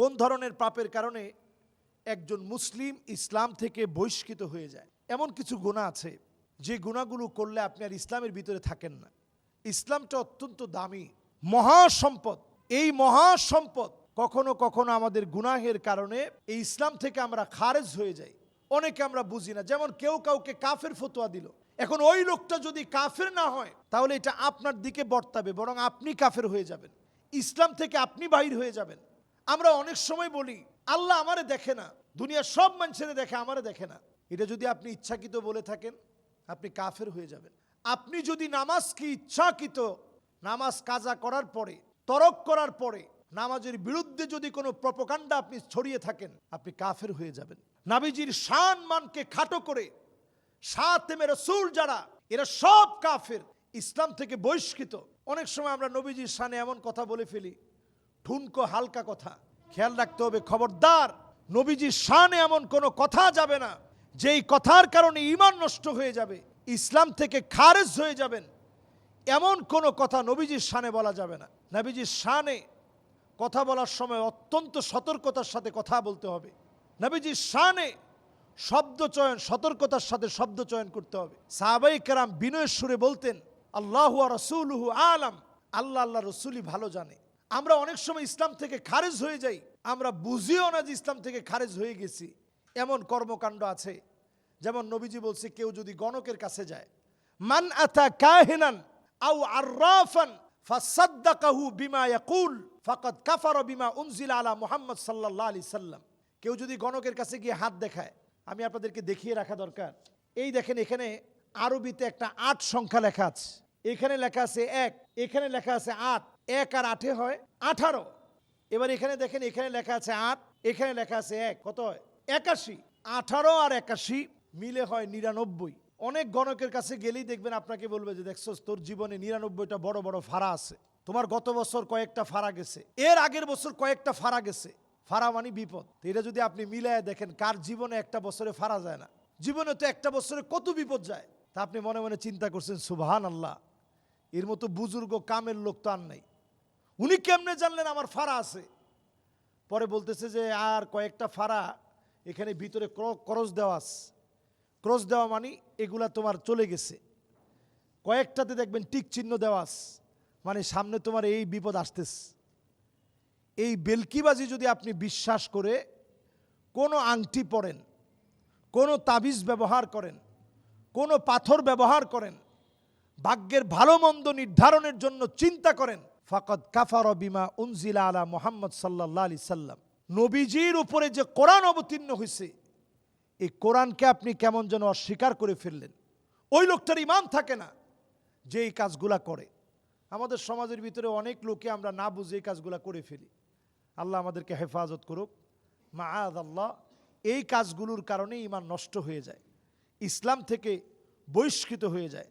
কোন ধরনের পাপের কারণে একজন মুসলিম ইসলাম থেকে বহিষ্কৃত হয়ে যায়? এমন কিছু গুণা আছে, যে গুণাগুলো করলে আপনি আর ইসলামের ভিতরে থাকেন না। ইসলামটা অত্যন্ত দামি, মহাসম্পদ। এই মহাসম্পদ কখনো কখনো আমাদের গুনাহের কারণে এই ইসলাম থেকে আমরা খারেজ হয়ে যাই। অনেকে আমরা বুঝি না, যেমন কেউ কাউকে কাফের ফতোয়া দিল। এখন ওই লোকটা যদি কাফের না হয়, তাহলে এটা আপনার দিকে বর্তাবে, বরং আপনি কাফের হয়ে যাবেন। ইসলাম থেকে আপনি বাহির হয়ে যাবেন। আমরা অনেক সময় বলি, আল্লাহ আমারে দেখে না, দুনিয়ার সব মানুষের দেখে আমারে দেখে না। এটা যদি আপনি ইচ্ছাকৃত বলে থাকেন, আপনি কাফের হয়ে যাবেন। আপনি যদি নামাজকে ইচ্ছাকৃত, নামাজ কাজা করার পরে, তরক করার পরে, নামাজের বিরুদ্ধে যদি কোনো প্রপকাণ্ডা আপনি ছড়িয়ে থাকেন, আপনি কাফের হয়ে যাবেন। নাবিজির শান মানকে খাটো করে, সাতেমে রসুল যারা, এরা সব কাফের, ইসলাম থেকে বহিষ্কৃত। অনেক সময় আমরা নবীজির শানে এমন কথা বলে ফেলি ঠুনকো হালকা কথা। খেয়াল রাখতে হবে, খবরদার। নবীজির শানে এমন কোনো কথা যাবে না, যেই কথার কারণে ইমান নষ্ট হয়ে যাবে, ইসলাম থেকে খারেজ হয়ে যাবেন। এমন কোনো কথা নবীজির শানে বলা যাবে না। নবীজির শানে কথা বলার সময় অত্যন্ত সতর্কতার সাথে কথা বলতে হবে। নবীজির শানে শব্দ চয়ন, সতর্কতার সাথে শব্দ চয়ন করতে হবে। সাহাবাই কেরাম বিনয়ের সুরে বলতেন, আল্লাহু রসুলহু আলাম। আল্লাহ আল্লাহ, রসুলই ভালো জানে। আমরা অনেক সময় ইসলাম থেকে খারেজ হয়ে যাই। আমরা বুঝিও না যে ইসলাম থেকে খারেজ হয়ে গেছি। এমন কর্মকাণ্ড আছে, যেমন নবীজি বলছে, কেউ যদি গণকের কাছে যায়, মান আতা কাহিনান আও আর্রাফান ফাসাদ্দাকাহু বিমা ইয়াকুল, ফাকাদ কাফারা বিমা উনজিলা আলা মুহাম্মদ সাল্লাল্লাহু আলাইহি সাল্লাম। কেউ যদি গণকের কাছে গিয়ে হাত দেখায়, আমি আপনাদেরকে দেখিয়ে রাখা দরকার। এই দেখেন এখানে আরবিতে একটা আট সংখ্যা লেখা আছে। এখানে লেখা আছে এক, এখানে লেখা আছে আট, এক আর আটে হয় আঠারো। এবার এখানে দেখেন, এখানে লেখা আছে আট, এখানে লেখা আছে এক, কত হয়? একাশি। আঠারো আর একাশি মিলে হয় নিরানব্বই। অনেক গণকের কাছে গেলেই দেখবেন আপনাকে বলবে যে দেখছ তোর জীবনে নিরানব্বইটা বড় বড় ফাড়া আছে। তোমার গত বছর কয়েকটা ফাড়া গেছে। এর আগের বছর কয়েকটা ফাড়া গেছে। ফাড়া মানে বিপদ। এটা যদি আপনি মিলায় দেখেন, কার জীবনে একটা বছরে ফাড়া যায় না। জীবনে তো একটা বছরে কত বিপদ যায়? তা আপনি মনে মনে চিন্তা করছেন সুবহান আল্লাহ এর মতো বুজুর্গ কামের লোক তো আর নাই। উনি কেমনে জানলেন আমার ফাড়া আছে? পরে বলতেছে যে, আর কয়েকটা ফাড়া এখানে ভিতরে ক্রস দেওয়া আছে। ক্রস দেওয়া মানে এগুলা তোমার চলে গেছে। কয়েকটাতে দেখবেন টিক চিহ্ন দেওয়া মানে সামনে তোমার এই বিপদ আসতেছে। এই বেলকিবাজি যদি আপনি বিশ্বাস করে, কোনো আংটি পরেন, কোনো তাবিজ ব্যবহার করেন, কোনো পাথর ব্যবহার করেন ভাগ্যের ভালো মন্দ নির্ধারণের জন্য চিন্তা করেন। ফাকদ কাফার বিমা উনজিলা আলা মোহাম্মদ সাল্লাহ আলি সাল্লাম। নবীজির উপরে যে কোরআন অবতীর্ণ হয়েছে এই কোরআনকে আপনি কেমন যেন অস্বীকার করে ফেললেন। ওই লোকটার ইমান থাকে না যে এই কাজগুলা করে। আমাদের সমাজের ভিতরে অনেক লোকে আমরা না বুঝে এই কাজগুলা করে ফেলি। আল্লাহ আমাদেরকে হেফাজত করুক। মা আদ আল্লাহ এই কাজগুলোর কারণে ইমান নষ্ট হয়ে যায়। ইসলাম থেকে বহিষ্কৃত হয়ে যায়।